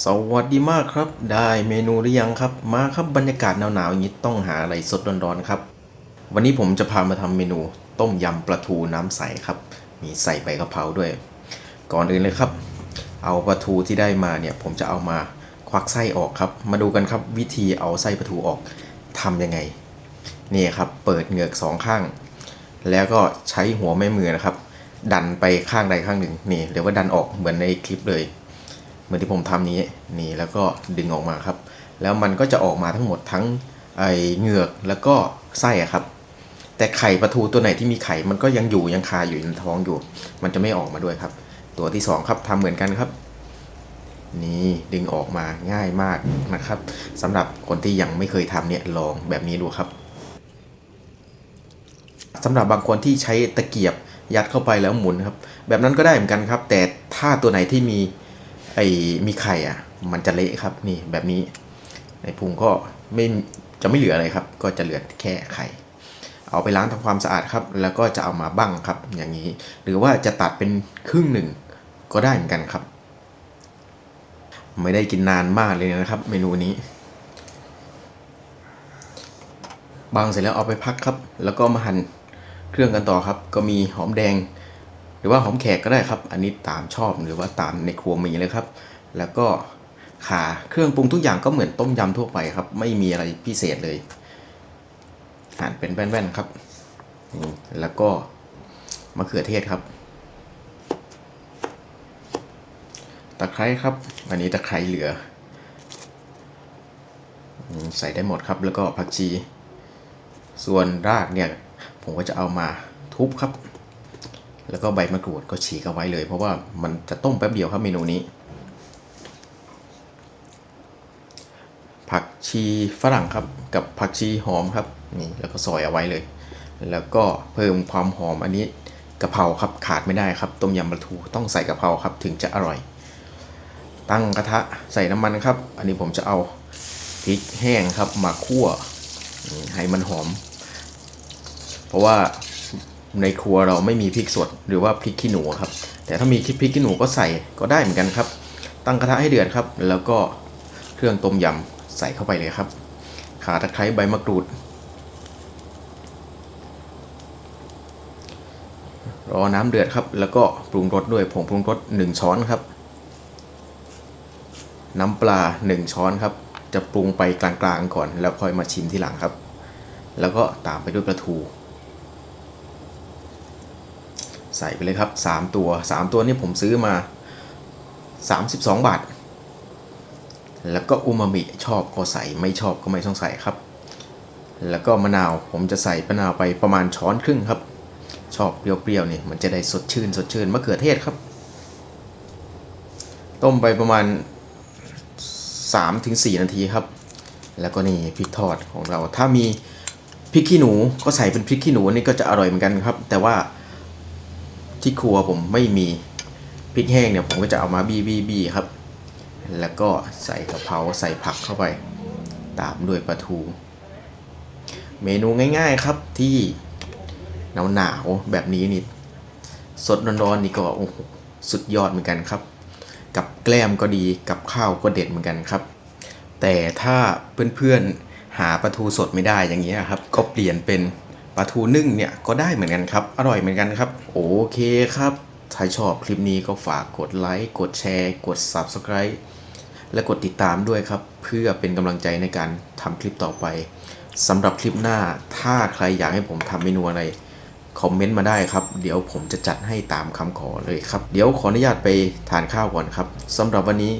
สวัสดีมากครับ ได้เมนูหรือยังครับ มาครับบรรยากาศหนาวๆอย่างนี้ต้องหาอะไรสดร้อนๆครับ วันนี้ผมจะพามาทำเมนูต้มยำปลาทูน้ำใสครับ มีใส่ใบกะเพราด้วย ก่อนอื่นเลยครับ เอาปลาทูที่ได้มาเนี่ย ผมจะเอามาควักไส้ออกครับ มาดูกันครับวิธีเอาไส้ปลาทูออกทำยังไงนี่ครับ เปิดเหงือกสองข้าง แล้วก็ใช้หัวแม่มือนะครับ ดันไปข้างใดข้างหนึ่งนี่เรียกว่าดันออกเหมือนในคลิปเลย เหมือนที่ผมทำนี้นี่แล้วก็ดึงออกมาครับ แล้วมันก็จะออกมาทั้งหมดทั้งไอเหงือกแล้วก็ไส้อะครับ แต่ไข่ปลาทูตัวไหนที่มีไข่มันก็ยังอยู่ยังคาอยู่ในท้องอยู่ มันจะไม่ออกมาด้วยครับ ตัวที่สองครับทำเหมือนกันครับนี่ดึงออกมาง่ายมากนะครับสำหรับคนที่ยังไม่เคยทำเนี่ยลองแบบนี้ดูครับสำหรับบางคนที่ใช้ตะเกียบยัดเข้าไปแล้วหมุนครับ แบบนั้นก็ได้เหมือนกันครับ แต่ถ้าตัวไหนที่มี ไอ้มีไข่อะ มันจะเละครับนี่แบบนี้ ในพุงก็ไม่จะไม่เหลืออะไรครับ ก็จะเหลือแค่ไข่ เอาไปล้างทำความสะอาดครับ แล้วก็จะเอามาบั้งครับ อย่างนี้ หรือว่าจะตัดเป็นครึ่งหนึ่งก็ได้เหมือนกันครับ ไม่ได้กินนานมากเลยนะครับ เมนูนี้บังเสร็จแล้วเอาไปพักครับ แล้วก็มาหั่นเครื่องกันต่อครับ ก็มีหอมแดง หรือว่าหอมแขกก็ได้ครับ อันนี้ตามชอบหรือว่าตามในครัวมีเลยครับ แล้วก็ขาเครื่องปรุงทุกอย่างก็เหมือนต้มยำทั่วไปครับ ไม่มีอะไรพิเศษเลยหั่นเป็นแว่นๆครับ แล้วก็มะเขือเทศครับ ตะไคร้ครับ อันนี้ตะไคร้เหลือ ใส่ได้หมดครับ แล้วก็ผักชี ส่วนรากเนี่ย ผมก็จะเอามาทุบครับ แล้วก็ใบมะกรูดก็ฉีกเอาไว้เลย เพราะว่ามันจะต้มแป๊บเดียวครับเมนูนี้ ผักชีฝรั่งครับกับผักชีหอมครับนี่แล้วก็ซอยเอาไว้เลย แล้วก็เพิ่มความหอมอันนี้กะเพราครับขาดไม่ได้ครับ ต้มยำปลาทูต้องใส่กะเพราครับถึงจะอร่อย ตั้งกระทะใส่น้ำมันครับ อันนี้ผมจะเอาพริกแห้งครับมาคั่วให้มันหอม เพราะว่า ในครัวเราไม่มีพริกสดหรือว่าพริกขี้หนูครับ แต่ถ้ามีพริกขี้หนูก็ใส่ก็ได้เหมือนกันครับ ตั้งกระทะให้เดือดครับ แล้วก็เครื่องต้มยำใส่เข้าไปเลยครับ ขาตะไคร้ใบมะกรูด รอน้ำเดือดครับ แล้วก็ปรุงรสด้วยผงปรุงรส1ช้อนครับ น้ำปลา 1 ช้อนครับ จะปรุงไปกลางๆก่อน แล้วค่อยมาชิมทีหลังครับ แล้วก็ตามไปด้วยปลาทู ใส่ไปเลยครับ 3 ตัว 3 ตัวนี้ผมซื้อมา 32 บาท แล้วก็อูมามิชอบก็ใส่ไม่ชอบก็ไม่ต้องใส่ครับ แล้วก็มะนาวผมจะใส่มะนาวไปประมาณช้อนครึ่งครับ ชอบเปรี้ยวๆนี่มันจะได้สดชื่นสดชื่นมะเขือเทศครับ ต้มไปประมาณ 3-4 นาทีครับ แล้วก็นี่พริกทอดของเราถ้ามีพริกขี้หนูก็ใส่เป็นพริกขี้หนูนี่ก็จะอร่อยเหมือนกันครับ แต่ว่า ที่ครัวผมไม่มีพริกแห้งเนี่ยผมก็จะเอามาบี้บี้บี้ครับ แล้วก็ใส่กะเพราใส่ผักเข้าไป ตามด้วยปลาทู เมนูง่ายๆครับที่หนาวๆแบบนี้นี่สดร้อนๆนี่ก็โอ้โหสุดยอดเหมือนกันครับ กับแกล้มก็ดีกับข้าวก็เด็ดเหมือนกันครับ แต่ถ้าเพื่อนๆหาปลาทูสดไม่ได้อย่างนี้ยครับ ก็เปลี่ยนเป็น ปลาทูนึ่งเนี่ยก็ได้เหมือนกันครับ อร่อยเหมือนกันครับ โอเคครับ ถ้าชอบคลิปนี้ก็ฝากกดไลค์ กดแชร์ กด Subscribe และกดติดตามด้วยครับ เพื่อเป็นกำลังใจในการทำคลิปต่อไปสำหรับคลิปหน้าถ้าใครอยากให้ผมทำเมนูอะไร คอมเมนต์มาได้ครับ เดี๋ยวผมจะจัดให้ตามคำขอเลยครับ เดี๋ยวขออนุญาตไปทานข้าวก่อนครับสำหรับวันนี้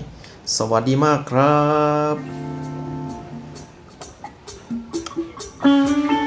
สวัสดีมากครับ